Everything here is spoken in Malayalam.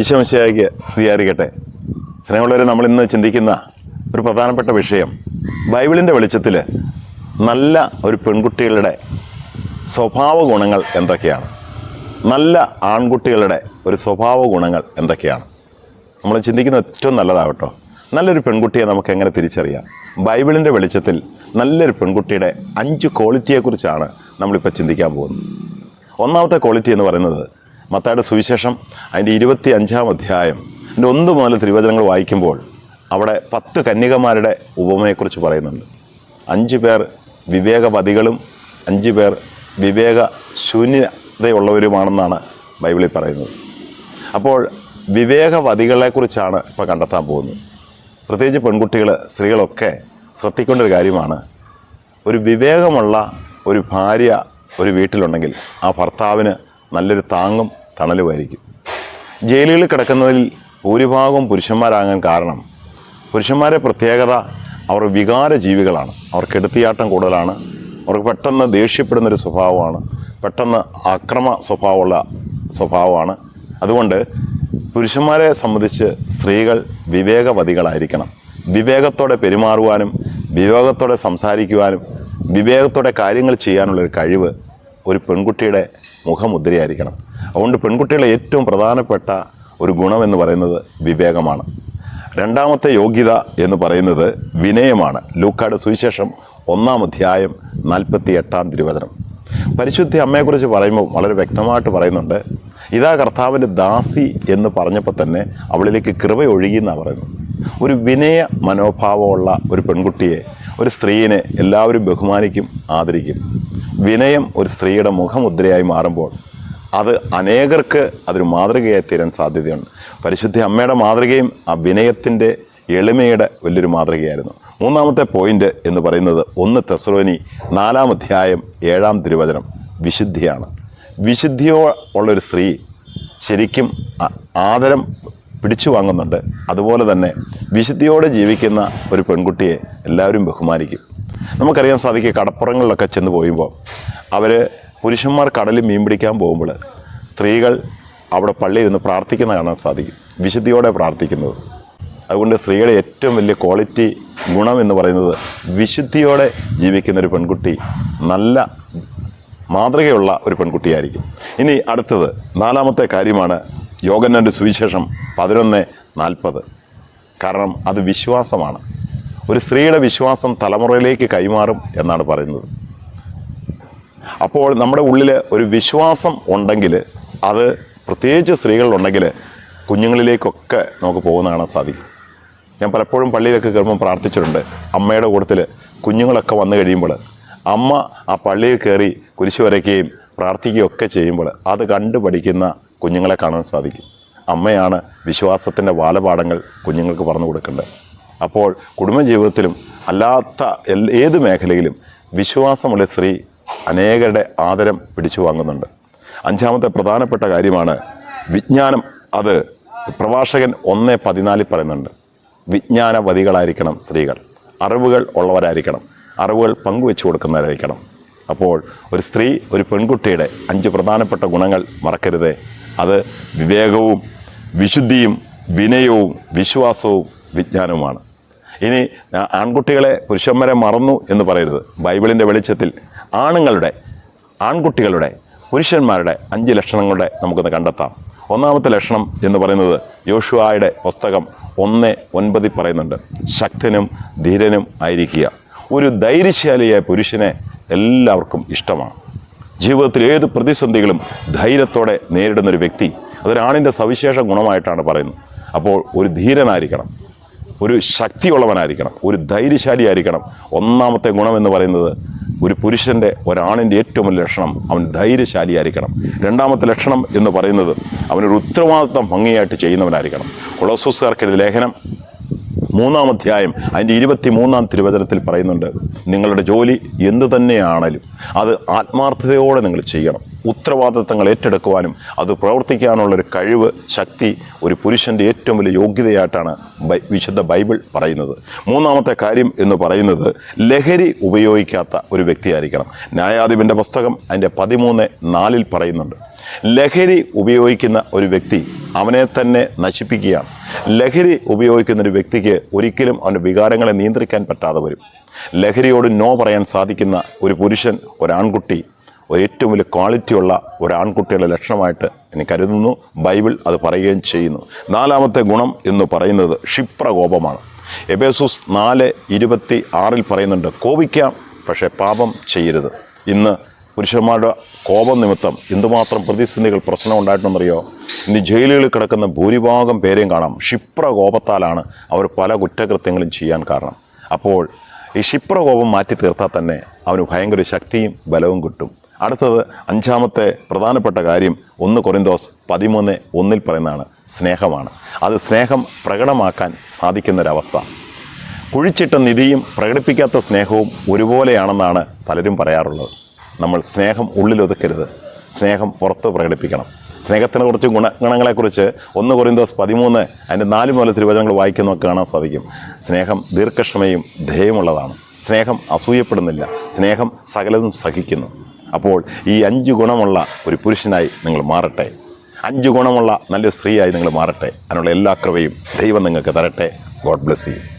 ഈശോമിശിയായിക്ക് സ്വീകരിക്കട്ടെ സ്നേഹമുള്ളവരെ നമ്മൾ ഇന്ന് ചിന്തിക്കുന്ന ഒരു പ്രധാനപ്പെട്ട വിഷയം ബൈബിളിന്റെ വെളിച്ചത്തിൽ നല്ല ഒരു പെൺകുട്ടികളുടെ സ്വഭാവ ഗുണങ്ങൾ എന്തൊക്കെയാണ്? നല്ല ആൺകുട്ടികളുടെ ഒരു സ്വഭാവ ഗുണങ്ങൾ എന്തൊക്കെയാണ്? നമ്മൾ ചിന്തിക്കുന്ന ഏറ്റവും നല്ലതാവട്ടോ. നല്ലൊരു പെൺകുട്ടിയെ നമുക്ക് എങ്ങനെ തിരിച്ചറിയാം? ബൈബിളിന്റെ വെളിച്ചത്തിൽ നല്ലൊരു പെൺകുട്ടിയുടെ അഞ്ച് ക്വാളിറ്റിയെക്കുറിച്ചാണ് നമ്മളിപ്പോൾ ചിന്തിക്കാൻ പോകുന്നത്. ഒന്നാമത്തെ ക്വാളിറ്റി എന്ന് പറയുന്നത് മത്തായുടെ സുവിശേഷം അതിന്റെ ഇരുപത്തി അഞ്ചാം അധ്യായം. അതിന്റെ ഒന്ന് മുതൽ തിരുവചനങ്ങൾ വായിക്കുമ്പോൾ അവിടെ പത്ത് കന്യകമാരുടെ ഉപമയെക്കുറിച്ച് പറയുന്നുണ്ട്. അഞ്ച് പേർ വിവേകപതികളും അഞ്ച് പേർ വിവേക ശൂന്യതയുള്ളവരുമാണെന്നാണ് ബൈബിളിൽ പറയുന്നത്. അപ്പോൾ വിവേകവതികളെക്കുറിച്ചാണ് ഇപ്പോൾ കണ്ടെത്താൻ പോകുന്നത്. പ്രത്യേകിച്ച് പെൺകുട്ടികൾ സ്ത്രീകളൊക്കെ ശ്രദ്ധിക്കേണ്ട ഒരു കാര്യമാണ് ഒരു വിവേകമുള്ള ഒരു ഭാര്യ ഒരു വീട്ടിലുണ്ടെങ്കിൽ ആ ഭർത്താവിന് നല്ലൊരു താങ്ങും തണലുമായിരിക്കും ജയിലുകളിൽ കിടക്കുന്നതിൽ ഭൂരിഭാഗവും പുരുഷന്മാരാകാൻ കാരണം പുരുഷന്മാരെ പ്രത്യേകത അവർ വികാര ജീവികളാണ്. അവർക്ക് എടുത്തിയാട്ടം കൂടുതലാണ്. അവർക്ക് പെട്ടെന്ന് ദേഷ്യപ്പെടുന്നൊരു സ്വഭാവമാണ്. പെട്ടെന്ന് അക്രമ സ്വഭാവമുള്ള സ്വഭാവമാണ്. അതുകൊണ്ട് പുരുഷന്മാരെ സംബന്ധിച്ച് സ്ത്രീകൾ വിവേകവതികളായിരിക്കണം. വിവേകത്തോടെ പെരുമാറുവാനും വിവേകത്തോടെ സംസാരിക്കുവാനും വിവേകത്തോടെ കാര്യങ്ങൾ ചെയ്യാനുള്ളൊരു കഴിവ് ഒരു പെൺകുട്ടിയുടെ മുഖമുദ്രയായിരിക്കണം. അതുകൊണ്ട് പെൺകുട്ടികളെ ഏറ്റവും പ്രധാനപ്പെട്ട ഒരു ഗുണമെന്ന് പറയുന്നത് വിവേകമാണ്. രണ്ടാമത്തെ യോഗ്യത എന്ന് പറയുന്നത് വിനയമാണ്. ലൂക്കാട് സുവിശേഷം ഒന്നാം അധ്യായം നാൽപ്പത്തി എട്ടാം തിരുവചനം. പരിശുദ്ധ അമ്മയെക്കുറിച്ച് പറയുമ്പോൾ വളരെ വ്യക്തമായിട്ട് പറയുന്നുണ്ട് ഇതാ കർത്താവിന്റെ ദാസി എന്ന് പറഞ്ഞപ്പോൾ തന്നെ അവളിലേക്ക് കൃപ ഒഴുകിയെന്നാണ് പറയുന്നത്. ഒരു വിനയ മനോഭാവമുള്ള ഒരു പെൺകുട്ടിയെ ഒരു സ്ത്രീയെ എല്ലാവരും ബഹുമാനിക്കും ആദരിക്കും. വിനയം ഒരു സ്ത്രീയുടെ മുഖമുദ്രയായി മാറുമ്പോൾ അത് അനേകർക്ക് അതൊരു മാതൃകയായി തീരാൻ സാധ്യതയുണ്ട്. പരിശുദ്ധ അമ്മയുടെ മാതൃകയും ആ വിനയത്തിന്റെ എളിമയുടെ വലിയൊരു മാതൃകയായിരുന്നു. മൂന്നാമത്തെ പോയിന്റ് എന്ന് പറയുന്നത് ഒന്ന് തെസ്രോനി നാലാം അധ്യായം ഏഴാം തിരുവചനം. വിശുദ്ധിയാണ്. വിശുദ്ധിയോ ഉള്ളൊരു സ്ത്രീ ശരിക്കും ആദരം പിടിച്ചു വാങ്ങുന്നുണ്ട്. അതുപോലെ തന്നെ വിശുദ്ധിയോടെ ജീവിക്കുന്ന ഒരു പെൺകുട്ടിയെ എല്ലാവരും ബഹുമാനിക്കും. നമുക്കറിയാൻ സാധിക്കും കടപ്പുറങ്ങളിലൊക്കെ ചെന്ന് പോയുമ്പോൾ അവർ പുരുഷന്മാർ കടലിൽ മീൻ പിടിക്കാൻ പോകുമ്പോൾ സ്ത്രീകൾ അവിടെ പള്ളിയിൽ നിന്ന് പ്രാർത്ഥിക്കുന്ന കാണാൻ സാധിക്കും. വിശുദ്ധിയോടെ പ്രാർത്ഥിക്കുന്നത്. അതുകൊണ്ട് സ്ത്രീയുടെ ഏറ്റവും വലിയ ക്വാളിറ്റി ഗുണം എന്ന് പറയുന്നത് വിശുദ്ധിയോടെ ജീവിക്കുന്ന ഒരു പെൺകുട്ടി നല്ല മാതൃകയുള്ള ഒരു പെൺകുട്ടിയായിരിക്കും. ഇനി അടുത്തത് നാലാമത്തെ കാര്യമാണ് യോഗന്നന്റെ സുവിശേഷം പതിനൊന്ന് നാൽപ്പത്. കാരണം അത് വിശ്വാസമാണ്. ഒരു സ്ത്രീയുടെ വിശ്വാസം തലമുറയിലേക്ക് കൈമാറും എന്നാണ് പറയുന്നത്. അപ്പോൾ നമ്മുടെ ഉള്ളിൽ ഒരു വിശ്വാസം ഉണ്ടെങ്കിൽ അത് പ്രത്യേകിച്ച് സ്ത്രീകളിലുണ്ടെങ്കിൽ കുഞ്ഞുങ്ങളിലേക്കൊക്കെ നമുക്ക് പോകുന്ന കാണാൻ സാധിക്കും. ഞാൻ പലപ്പോഴും പള്ളിയിലൊക്കെ കയറുമ്പോൾ പ്രാർത്ഥിച്ചിട്ടുണ്ട് അമ്മയുടെ കൂട്ടത്തിൽ കുഞ്ഞുങ്ങളൊക്കെ വന്നു കഴിയുമ്പോൾ അമ്മ ആ പള്ളിയിൽ കയറി കുരിശു വരയ്ക്കുകയും പ്രാർത്ഥിക്കുകയും ഒക്കെ ചെയ്യുമ്പോൾ അത് കണ്ടു പഠിക്കുന്ന കുഞ്ഞുങ്ങളെ കാണാൻ സാധിക്കും. അമ്മയാണ് വിശ്വാസത്തിന്റെ ബാലപാഠങ്ങൾ കുഞ്ഞുങ്ങൾക്ക് പറഞ്ഞു കൊടുക്കേണ്ടത്. അപ്പോൾ കുടുംബജീവിതത്തിലും അല്ലാത്ത ഏത് മേഖലയിലും വിശ്വാസമുള്ള സ്ത്രീ അനേകരുടെ ആദരം പിടിച്ചു വാങ്ങുന്നുണ്ട്. അഞ്ചാമത്തെ പ്രധാനപ്പെട്ട കാര്യമാണ് വിജ്ഞാനം. അത് പ്രഭാഷകൻ ഒന്ന് പതിനാലിൽ പറയുന്നുണ്ട്. വിജ്ഞാനവതികളായിരിക്കണം സ്ത്രീകൾ. അറിവുകൾ ഉള്ളവരായിരിക്കണം. അറിവുകൾ പങ്കുവെച്ചു കൊടുക്കുന്നവരായിരിക്കണം. അപ്പോൾ ഒരു സ്ത്രീ ഒരു പെൺകുട്ടിയുടെ അഞ്ച് പ്രധാനപ്പെട്ട ഗുണങ്ങൾ മറക്കരുത്. അത് വിവേകവും വിശുദ്ധിയും വിനയവും വിശ്വാസവും വിജ്ഞാനവുമാണ്. ഇനി ആൺകുട്ടികളെ പുരുഷന്മാരെ മറന്നു എന്ന് പറയരുത്. ബൈബിളിന്റെ വെളിച്ചത്തിൽ ആണുങ്ങളുടെ ആൺകുട്ടികളുടെ പുരുഷന്മാരുടെ അഞ്ച് ലക്ഷണങ്ങളുടെ നമുക്കൊന്ന് കണ്ടെത്താം. ഒന്നാമത്തെ ലക്ഷണം എന്ന് പറയുന്നത് യോഷുവായുടെ പുസ്തകം ഒന്ന് ഒൻപതിൽ പറയുന്നുണ്ട് ശക്തനും ധീരനും ആയിരിക്കുക. ഒരു ധൈര്യശാലിയായ പുരുഷനെ എല്ലാവർക്കും ഇഷ്ടമാണ്. ജീവിതത്തിൽ ഏത് പ്രതിസന്ധികളും ധൈര്യത്തോടെ നേരിടുന്ന ഒരു വ്യക്തി അതൊരാണിന്റെ സവിശേഷ ഗുണമായിട്ടാണ് പറയുന്നത്. അപ്പോൾ ഒരു ധീരനായിരിക്കണം. ഒരു ശക്തിയുള്ളവനായിരിക്കണം ഒരു ധൈര്യശാലിയായിരിക്കണം. ഒന്നാമത്തെ ഗുണം എന്ന് പറയുന്നത് ഒരു പുരുഷന്റെ ഒരാണിന്റെ ഏറ്റവും വലിയ ലക്ഷണം അവൻ ധൈര്യശാലിയായിരിക്കണം. രണ്ടാമത്തെ ലക്ഷണം എന്ന് പറയുന്നത് അവനൊരു ഉത്തരവാദിത്വം ഭംഗിയായിട്ട് ചെയ്യുന്നവനായിരിക്കണം. കൊളോസോസുകാർക്കെതിരെ ലേഖനം മൂന്നാം അധ്യായം അതിന്റെ ഇരുപത്തി മൂന്നാം തിരുവചനത്തിൽ പറയുന്നുണ്ട് നിങ്ങളുടെ ജോലി എന്തു തന്നെയാണേലും അത് ആത്മാർത്ഥതയോടെ നിങ്ങൾ ചെയ്യണം. ഉത്തരവാദിത്തങ്ങൾ ഏറ്റെടുക്കുവാനും അത് പ്രവർത്തിക്കാനുള്ളൊരു കഴിവ് ശക്തി ഒരു പുരുഷന്റെ ഏറ്റവും വലിയ യോഗ്യതയായിട്ടാണ് വിശുദ്ധ ബൈബിൾ പറയുന്നത്. മൂന്നാമത്തെ കാര്യം എന്ന് പറയുന്നത് ലഹരി ഉപയോഗിക്കാത്ത ഒരു വ്യക്തിയായിരിക്കണം. ന്യായാധിപന്റെ പുസ്തകം അതിന്റെ പതിമൂന്ന് നാലിൽ പറയുന്നുണ്ട് ലഹരി ഉപയോഗിക്കുന്ന ഒരു വ്യക്തി അവനെ തന്നെ നശിപ്പിക്കുകയാണ്. ലഹരി ഉപയോഗിക്കുന്ന ഒരു വ്യക്തിക്ക് ഒരിക്കലും അവന്റെ വികാരങ്ങളെ നിയന്ത്രിക്കാൻ പറ്റാതെ വരും. ലഹരിയോട് നോ പറയാൻ സാധിക്കുന്ന ഒരു പുരുഷൻ ഒരാൺകുട്ടി ഏറ്റവും വലിയ ക്വാളിറ്റിയുള്ള ഒരു ആൺകുട്ടിയുടെ ലക്ഷണമായിട്ട് എനിക്ക് കരുതുന്നു. ബൈബിൾ അത് പറയുകയും ചെയ്യുന്നു. നാലാമത്തെ ഗുണം എന്ന് പറയുന്നത് ക്ഷിപ്രകോപമാണ്. എബേസൂസ് നാല് ഇരുപത്തി ആറിൽ പറയുന്നുണ്ട് കോപിക്കാം പക്ഷേ പാപം ചെയ്യരുത്. ഇന്ന് പുരുഷന്മാരുടെ കോപം നിമിത്തം എന്തുമാത്രം പ്രതിസന്ധികൾ പ്രശ്നം ഉണ്ടായിട്ടുണ്ടെന്നറിയോ? ഇന്ന് ജയിലുകളിൽ കിടക്കുന്ന ഭൂരിഭാഗം പേരെയും കാണാം. ക്ഷിപ്രകോപത്താലാണ് അവർ പല കുറ്റകൃത്യങ്ങളും ചെയ്യാൻ കാരണം. അപ്പോൾ ഈ ക്ഷിപ്രകോപം മാറ്റി തീർത്താൽ തന്നെ അവന് ഭയങ്കര ശക്തിയും ബലവും കിട്ടും. അടുത്തത് അഞ്ചാമത്തെ പ്രധാനപ്പെട്ട കാര്യം ഒന്ന് കൊറിന്തോസ് പതിമൂന്ന് ഒന്നിൽ പറയുന്നതാണ് സ്നേഹമാണ്. അത് സ്നേഹം പ്രകടമാക്കാൻ സാധിക്കുന്നൊരവസ്ഥ. കുഴിച്ചിട്ട നിധിയും പ്രകടിപ്പിക്കാത്ത സ്നേഹവും ഒരുപോലെയാണെന്നാണ് പലരും പറയാറുള്ളത്. നമ്മൾ സ്നേഹം ഉള്ളിലൊതുക്കരുത് സ്നേഹം പുറത്ത് പ്രകടിപ്പിക്കണം. സ്നേഹത്തിന് കുറച്ച് ഗുണ ഗുണങ്ങളെക്കുറിച്ച് ഒന്ന് കൊറിന്തോസ് പതിമൂന്ന് അതിന്റെ നാല് മുതൽ തിരുവചനങ്ങൾ വായിക്കുന്നതൊക്കെ കാണാൻ സാധിക്കും. സ്നേഹം ദീർഘക്ഷമയും ധേയമുള്ളതാണ്. സ്നേഹം അസൂയപ്പെടുന്നില്ല. സ്നേഹം സകലതും സഹിക്കുന്നു. അപ്പോൾ ഈ അഞ്ച് ഗുണമുള്ള ഒരു പുരുഷനായി നിങ്ങൾ മാറട്ടെ. അഞ്ച് ഗുണമുള്ള നല്ല സ്ത്രീയായി നിങ്ങൾ മാറട്ടെ. അതിനുള്ള എല്ലാ കൃപയും ദൈവം നിങ്ങൾക്ക് തരട്ടെ. God bless you